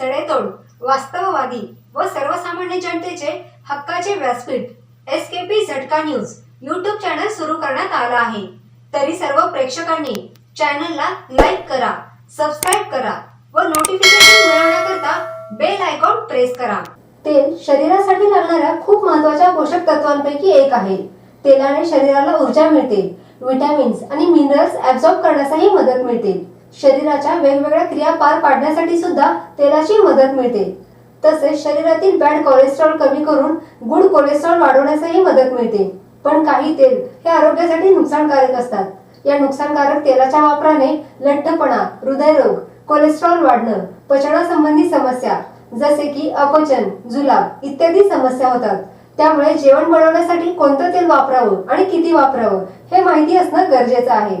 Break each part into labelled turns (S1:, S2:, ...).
S1: सडेतोड वास्तववादी व सर्वसामान्य जनतेचे हक्काचे व्यासपीठ S K P Jhatka news YouTube channel सुरू करण्यात आला आहे. तरी सर्व प्रेक्षकांनी चॅनलला लाईक करा सबस्क्राईब करा व नोटिफिकेशन मिळवण्याकरता बेल आयकॉन प्रेस करा. तेल शरीरासाठी लागणाऱ्या खूप महत्त्वाच्या पोषक तत्वांपैकी एक आहे. तेलाने शरीराला ऊर्जा मिळते. विटॅमिन्स आणि मिनरल्स ऍब्झॉर्ब करण्यासही मदत मिळते. शरीराच्या वेगवेगळ्या क्रिया पार पाडण्यासाठी सुद्धा तेलाची मदत मिळते. तसेच शरीरातील बॅड कोलेस्ट्रॉल कमी करून गुड कोलेस्ट्रॉल वाढवण्यासही मदत मिळते. पण काही तेल हे आरोग्यासाठी नुकसानकारक असतात. या नुकसानकारक तेलाच्या वापराने लठ्ठपणा हृदयरोग कोलेस्ट्रॉल वाढणं पचनासंबंधी समस्या जसे की अपचन जुलाब इत्यादी समस्या होतात. त्यामुळे जेवण बनवण्यासाठी कोणतं तेल वापरावं आणि किती वापरावं हे माहिती असणं गरजेचं आहे.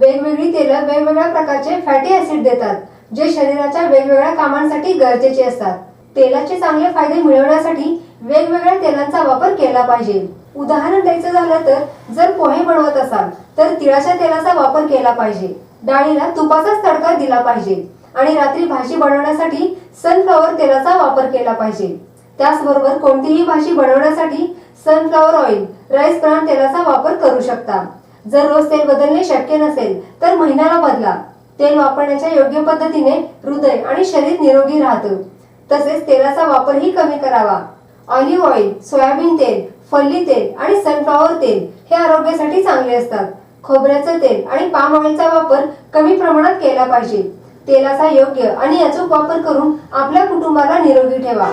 S1: वेगवेगळी तेलं वेगवेगळ्या प्रकारचे फॅटी ऍसिड देतात जे शरीराच्या वेगवेगळ्या कामांसाठी गरजेचे असतात. तेलाचे चांगले फायदे मिळवण्यासाठी वेगवेगळ्या तेलांचा वापर केला पाहिजे. उदाहरण द्यायचं झालं तर जर पोहे बनवत असाल तर तिळाच्या तेलाचा वापर केला पाहिजे. डाळीला तुपाचाच तडका दिला पाहिजे. आणि रात्री भाजी बनवण्यासाठी सनफ्लॉवर तेलाचा वापर केला पाहिजे. त्याचबरोबर कोणतीही भाजी बनवण्यासाठी सनफ्लॉवर ऑइल राईस ब्रान तेलाचा वापर करू शकता. जर रोज तेल बदलणे शक्य नसेल तर महिन्याला बदला. तेल वापरण्याच्या योग्य पद्धतीने हृदय आणि शरीर निरोगी राहतं. तसेच तेलाचा वापरही कमी करावा. ऑलिव्ह ऑइल सोयाबीन तेल फल्ली तेल आणि सनफ्लॉवर तेल हे आरोग्यासाठी चांगले असतात. खोबऱ्याचं तेल आणि पाम ऑइलचा वापर कमी प्रमाणात केला पाहिजे. तेलाचा योग्य आणि अचूक वापर करून आपल्या कुटुंबाला निरोगी ठेवा.